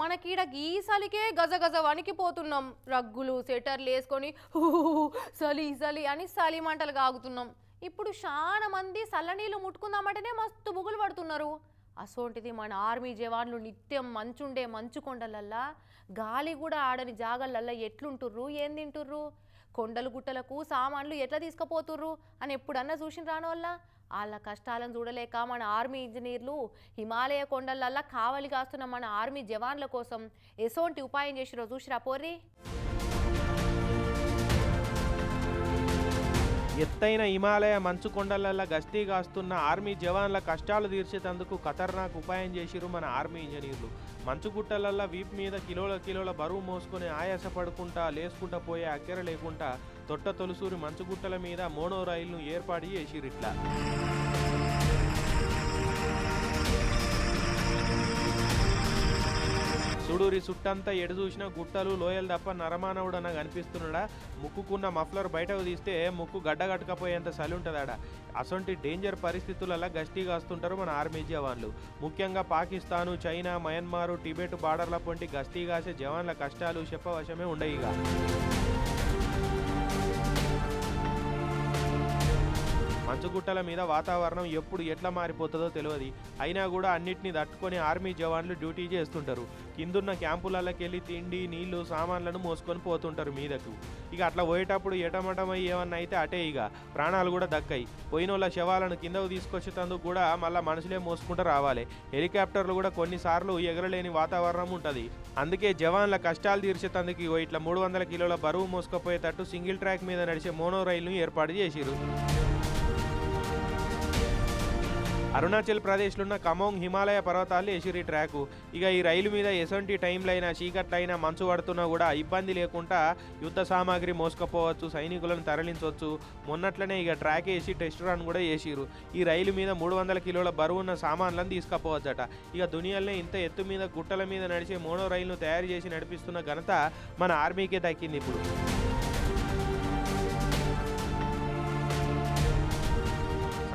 మనకీడ గీసలికే గజ గజ వణికిపోతున్నాం. రగ్గులు సెటర్లు వేసుకొని సలి సలి అని సలి మంటలు కాగుతున్నాం. ఇప్పుడు చాలా మంది సల్లనీళ్ళు ముట్టుకుందామంటేనే మస్తు బుగులు పడుతున్నారు. అసోంటిది మన ఆర్మీ జవాన్లు నిత్యం మంచుండే మంచు కొండలల్లా గాలి కూడా ఆడని జాగలల్లా ఎట్లుంటుర్రు? ఏం తింటుర్రు? కొండలు గుట్టలకు సామాన్లు ఎట్లా తీసుకుపోతుర్రు అని ఎప్పుడన్నా చూసిన రానోళ్ళ? వాళ్ళ కష్టాలను చూడలేక మన ఆర్మీ ఇంజనీర్లు హిమాలయ కొండలల్లా కావలి కాస్తున్న మన ఆర్మీ జవాన్ల కోసం ఎసోంటి ఉపాయం చేసిరో చూసిరా పోర్రీ? ఎత్తైన హిమాలయ మంచు కొండలల్ల గస్తీ కాస్తున్న ఆర్మీ జవాన్ల కష్టాలు తీర్చేటందుకు ఖతర్నాక్ ఉపాయం చేసిరు మన ఆర్మీ ఇంజనీర్లు. మంచుగుట్టలల్లా వీప్ మీద కిలోల కిలోల బరువు మోసుకొని ఆయాస పడుకుంటా లేసుకుంటా పోయే అక్కెర లేకుండా తొట్ట తొలుసూరి మంచుగుట్టల మీద మోనో రైలును ఏర్పాటు చేసిరు సుడూరి సుట్టంతా ఎడు చూసినా గుట్టలు లోయలు తప్ప నరమానవుడన కనిపిస్తున్నాడా ముక్కుకున్న మఫ్లర్ బయటకు తీస్తే ముక్కు గడ్డ కట్టకపోయేంత చలి ఉంటుందాడ? అసొంటి డేంజర్ పరిస్థితులలో గస్తీ కాస్తుంటారు మన ఆర్మీ జవాన్లు. ముఖ్యంగా పాకిస్తాను చైనా మయన్మారు టిబెట్ బార్డర్ల పొంటి గస్తీ కాసే జవాన్ల కష్టాలు చెప్పవశమే ఉండయిగా. మంచుగుట్టల మీద వాతావరణం ఎప్పుడు ఎట్లా మారిపోతుందో తెలియదు. అయినా కూడా అన్నిటిని తట్టుకొని ఆర్మీ జవాన్లు డ్యూటీ చేస్తుంటారు. కిందున్న క్యాంపులకెళ్ళి తిండి నీళ్ళు సామాన్లను మోసుకొని పోతుంటారు మీదకు. ఇక అట్లా పోయేటప్పుడు ఎటమటమై ఏమన్నా అయితే అటే ఇక. ప్రాణాలు కూడా దక్కాయి. పోయిన వాళ్ళ శవాలను కిందకు తీసుకొచ్చేటందుకు కూడా మళ్ళీ మనుషులే మోసుకుంటూ రావాలి. హెలికాప్టర్లు కూడా కొన్నిసార్లు ఎగరలేని వాతావరణం ఉంటుంది. అందుకే జవాన్ల కష్టాలు తీర్చేటందుకు ఇట్లా మూడు వందల కిలోల బరువు మోసుకుపోయేటట్టు సింగిల్ ట్రాక్ మీద నడిచే మోనో రైలును ఏర్పాటు చేసిరు అరుణాచల్ ప్రదేశ్లో ఉన్న కమోంగ్ హిమాలయ పర్వతాలు వేసిరు ట్రాకు. ఇక ఈ రైలు మీద ఎసంటి టైంలైనా చీకట్లైనా మంచు పడుతున్నా కూడా ఇబ్బంది లేకుండా యుద్ధ సామాగ్రి మోసుకపోవచ్చు సైనికులను తరలించవచ్చు. మొన్నట్లనే ఇక ట్రాక్ వేసి టెస్ట్ రన్ కూడా చేసిరు ఈ రైలు మీద మూడు వందల కిలోల బరువు ఉన్న సామాన్లను తీసుకపోవచ్చట. ఇక దునియాలనే ఇంత ఎత్తు మీద గుట్టల మీద నడిచే మోనో రైలును తయారు చేసి నడిపిస్తున్న ఘనత మన ఆర్మీకే దక్కింది ఇప్పుడు.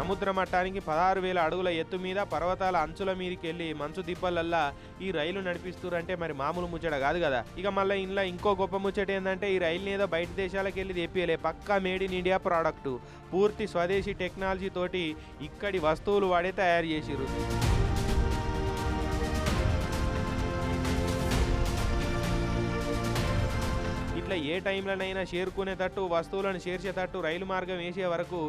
సముద్ర మట్టానికి పదహారు వేల అడుగుల ఎత్తు మీద పర్వతాల అంచుల మీదకి వెళ్ళి మంచు దిబ్బలల్లా ఈ రైలు నడిపిస్తురంటే మరి మామూలు ముచ్చట కాదు కదా. ఇక మళ్ళీ ఇంట్లో ఇంకో గొప్ప ముచ్చట ఏంటంటే ఈ రైలు ఏదో బయట దేశాలకు వెళ్ళి తెప్పియలే పక్కా మేడ్ ఇన్ ఇండియా ప్రోడక్ట్. పూర్తి స్వదేశీ టెక్నాలజీ తోటి ఇక్కడి వస్తువులు వాడే తయారు చేసిరు ఇట్లా ఏ టైంలోనైనా చేరుకునేటట్టు వస్తువులను చేర్చేటట్టు రైలు మార్గం వేసే వరకు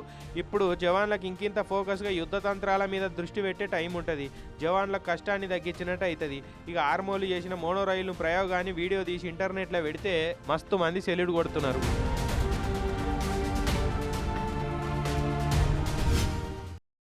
ఇప్పుడు జవాన్లకు ఇంకింత ఫోకస్గా యుద్ధ తంత్రాల మీద దృష్టి పెట్టే టైం ఉంటుంది. జవాన్ల కష్టాన్ని తగ్గించినట్టు అవుతుంది ఇక ఆర్మోలు చేసిన మోనో రైలు ప్రయోగాన్ని వీడియో తీసి ఇంటర్నెట్లో పెడితే మస్తు మంది సెల్యూడ్ కొడుతున్నారు.